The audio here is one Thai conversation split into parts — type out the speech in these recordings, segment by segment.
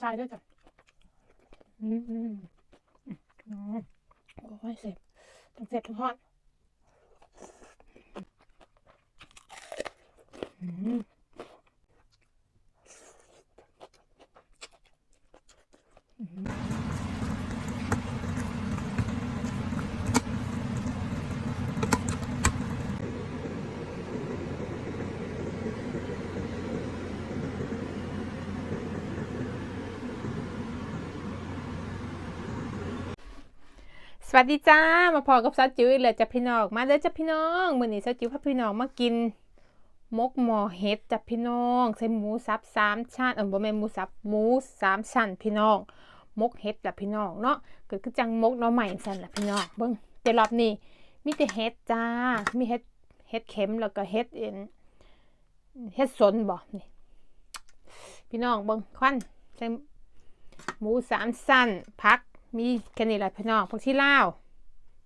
ทรายด้วยจ้ะอืมอืมอืมโอ้ยเสร็จทั้งเสร็จทั้งฮอดอืมส วัสดีจ้า มาพอกับซาจิ๋วอีกเลยจ้ะพี่น้อง มาเด้อจ้ะพี่น้องมื้อนี้ซาจิ๋วพาพี่น้องมากินมกหมอเห็ดจ้ะพี่น้อง ใส่หมูสับสามชั้นเออบ่แม่นหมูสับหมูสามชั้นพี่น้อง มกเห็ดจ้ะพี่น้องเนาะก็คือจังมกหน่อใหม่สั่นล่ะพี่น้อง เบิ่งแต่รอบนี้มีแต่เห็ดจ้า มีเห็ดเห็ดเข็มแล้วก็เห็ดเอ็นเห็ดสนบ่นี่ พี่น้องเบิ่งควันใส่หมูสามชั้นผัก มีแค่นี้แหละพี่น้องผักชีลาว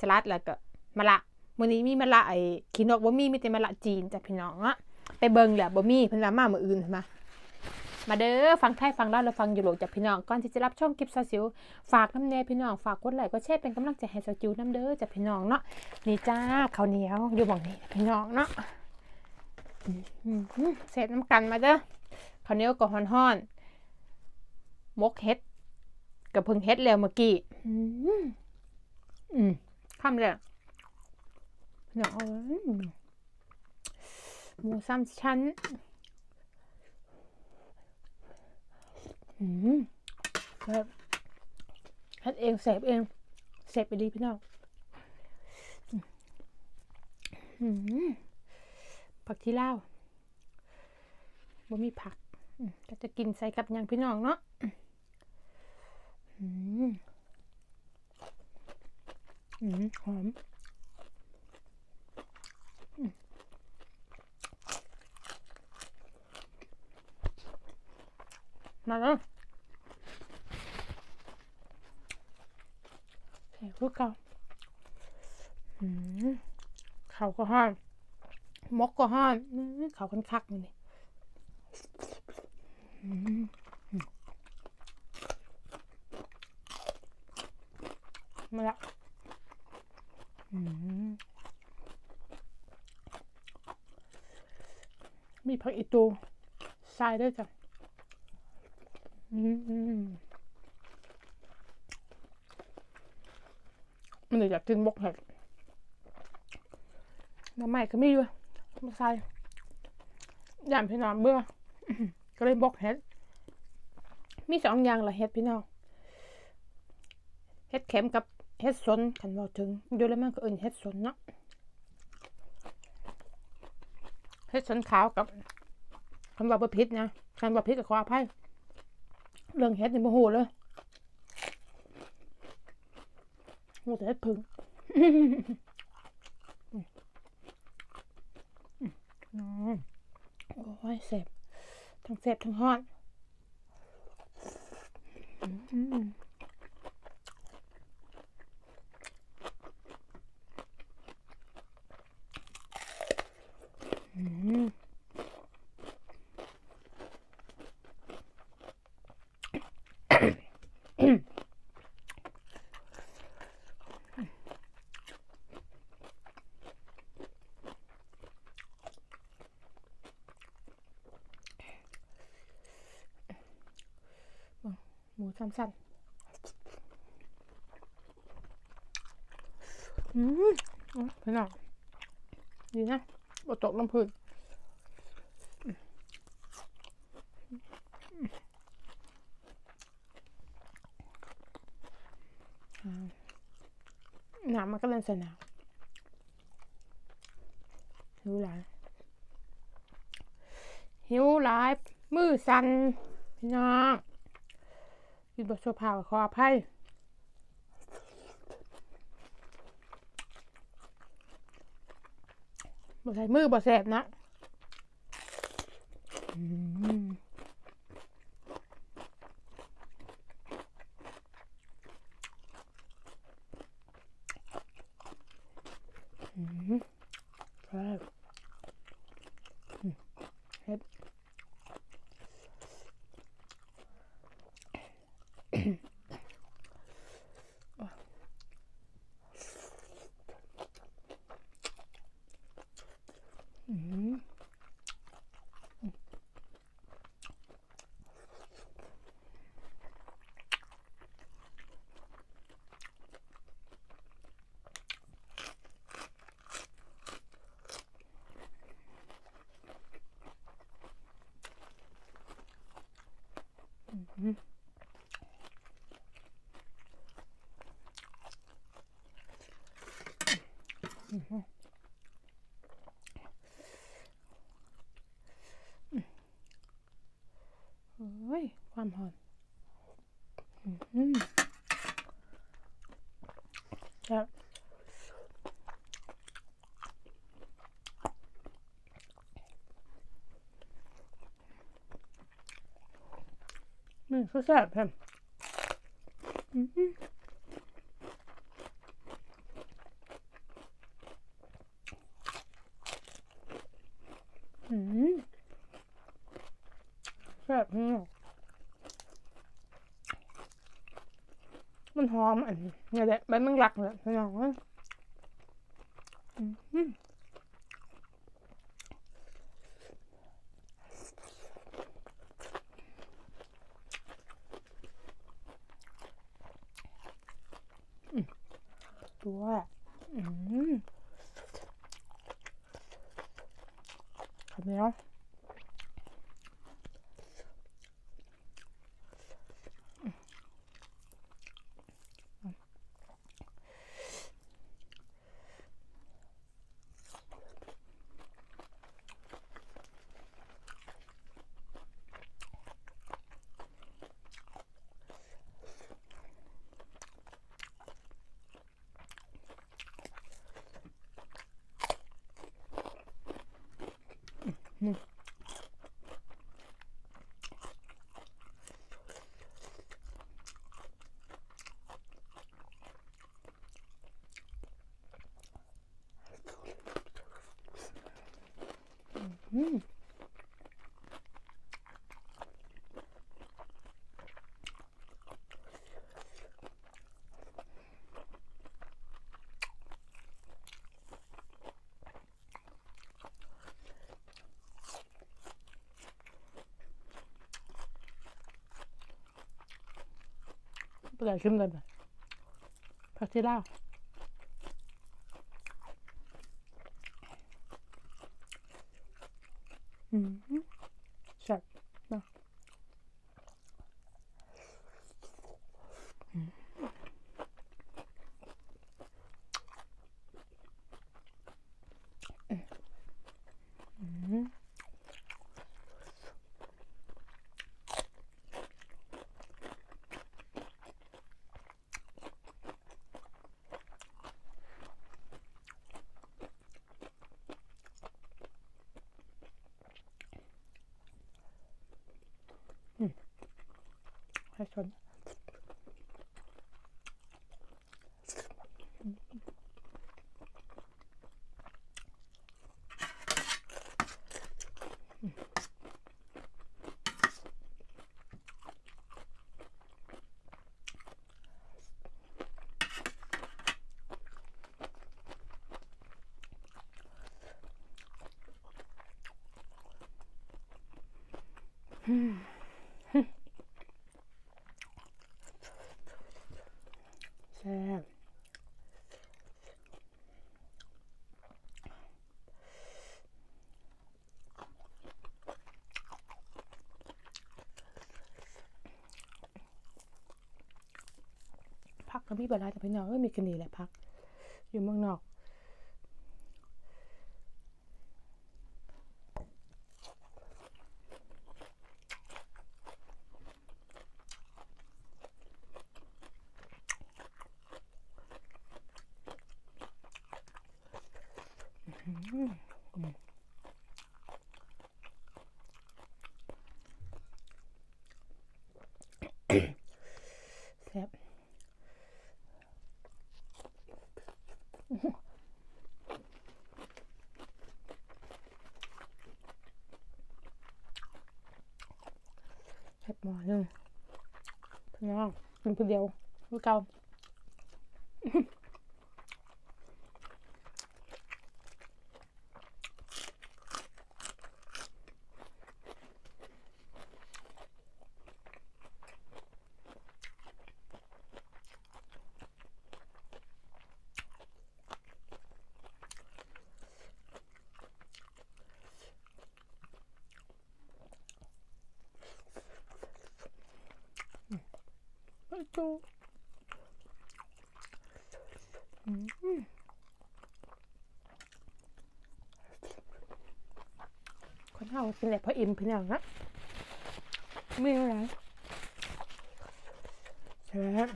สลัดแล้วก็มะละมื้อนี้มีมะละไอ้ขี้นกบ่มีมีแต่มะละจีนจ้ะพี่น้องอะไปเบิ่งแหละบ่มีเพิ่นว่ามามื้ออื่นมามาเด้อฟังไทยฟังลาวแล้วฟังอยู่โลกจ้ะพี่น้องก่อนที่จะรับชมคลิปซาซิวฝากน้ำแน่พี่น้องฝากกดไลค์กดแชร์เป็นกำลังใจให้ซาจิวน้ำเด้อจ้ะพี่น้องเนาะนี่จ้าข้าวเหนียวอยู่บ่งนี้พี่น้องเนาะเสร็จน้ำกันมาเด้อข้าวเหนียวก็ฮ้อนๆมกเฮ็ด กับเพิ่งเฮ็ดแล้วเมื่อกี้อืมอืมข้ามเลยเนาะหมูสามชั้นอืมแบบเฮ็ดเองเสพเองเสพไปดีพี่น้องผักที่เล่าวบ่มีผักก็จะกินใส่กับยังพี่น้องเนาะ อืมอืมหอมมาแล้วใส่พวกเขาอืมเขาก็ห้อนมกก็ห้อนเขาคันคักนี่อืม มาละมีผักอีตูทรายด้วยจ้ะอืมมันเลยอยากกินบกเห็ดน้ำใหม่ก็มีด้วยมาใส่ย่านพี่น้องเบื่อก็เลยบกเห็ด มีสองอย่างละเห็ดพี่น้องเฮ็ดเข็มกับ เฮ็ดสนคันเว้าถึงอยู่แล้วมันก็เอิ้นเฮ็ดสนเนาะเฮ็ดสนขาวกับคันว่าบ่ผิดนะคันว่าผิดก็ขออภัยเรื่องเฮ็ดนี่บ่ฮู้เลยฮู้แต่เฮ็ดผึ่งโอ้ยเสพทั้งเสพทั้งฮอดอืม อืม หมูสั้นๆอืมพี่น้องดีนะบ่ตกลงพื้นน้ำมันก็เล่นสนามหิวหลายหิวหลาย มือสั่นพี่น้อง กินบทสวดผ่าขออภัยบ่ใส่มือบ่แสบนะ อืมอืมครับอืมเฮ็ด มอืม โอ้ยความหอม อืมครับ Mm, så säpe. Mm -hmm. Mm. แซ่บพี่น้องมันหอมอันนี้แหละใบแมงลักเลยพี่น้องเอ้ยอืม ตัวอืมคำนี้เนาะอืม ไปไหนชิมกันไปผักที่ลาวอืมแซ่บเนาะอืมอืม ใซ่บพักก็มีเวลาแต่พี่น้องก็มีกันนี่แหละพัก อยู่เมืองนอก แซ่บแซ่บหมอนึงพี่น้องกินคนเดียวคือเก่า คนเฮาเป็นแหละพออิ่มเพี่น้องนะไม่อะไรแซ่บ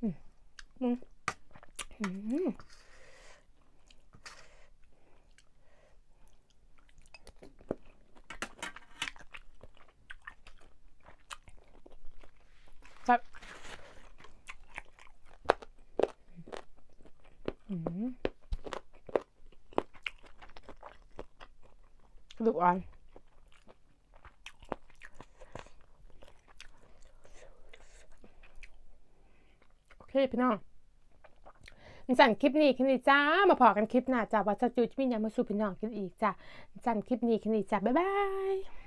อืมอืม ลูกอ่อนโอเคพี่น้องสั่นคลิปนี้คนี้จ้า มาพอกันคลิปหน้าจ้าว่าจะจูจะมีอย่างมาสู่พี่น้องกันอีกจ้าสั่นคลิปนี้คนี้จ้าบ๊ายบาย